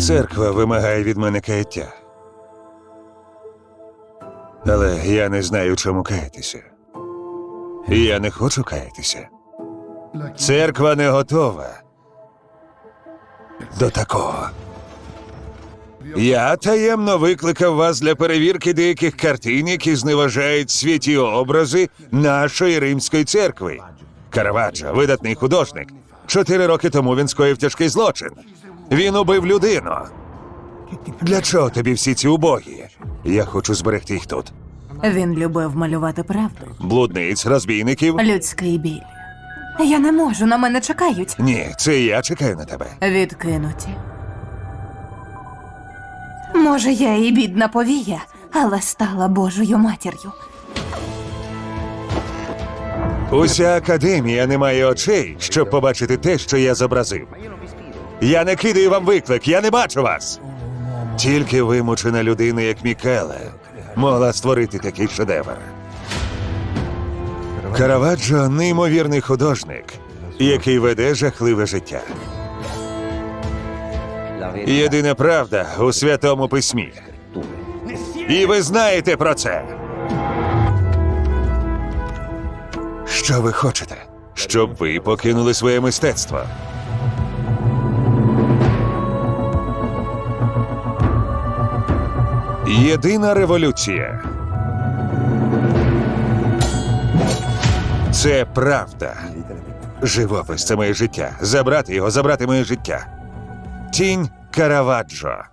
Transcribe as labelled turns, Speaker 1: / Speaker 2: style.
Speaker 1: Церква вимагає від мене каяття. Але я не знаю, чому каятися. І я не хочу каятися. Церква не готова до такого. Я таємно викликав вас для перевірки деяких картин, які зневажають святі образи нашої римської церкви. Караваджо, видатний художник. Чотири роки тому він скоїв тяжкий злочин. Він убив людину. Для чого тобі всі ці убогі? Я хочу зберегти їх тут.
Speaker 2: Він любив малювати правду.
Speaker 1: Блудниць, розбійників.
Speaker 2: Людський біль. Я не можу, на мене чекають.
Speaker 1: Ні, це я чекаю на тебе.
Speaker 2: Відкинуті. Може, я і бідна повія, але стала Божою матір'ю.
Speaker 1: Уся академія не має очей, щоб побачити те, що я зобразив. Я не кидаю вам виклик, я не бачу вас. Тільки вимучена людина, як Мікеле, могла створити такий шедевр. Караваджо неймовірний художник, який веде жахливе життя. Єдина правда у святому письмі. І ви знаєте про це. Що ви хочете? Щоб ви покинули своє мистецтво. Єдина революція. Це правда. Живопис це моє життя. Забрати його, забрати моє життя. Тінь Караваджо.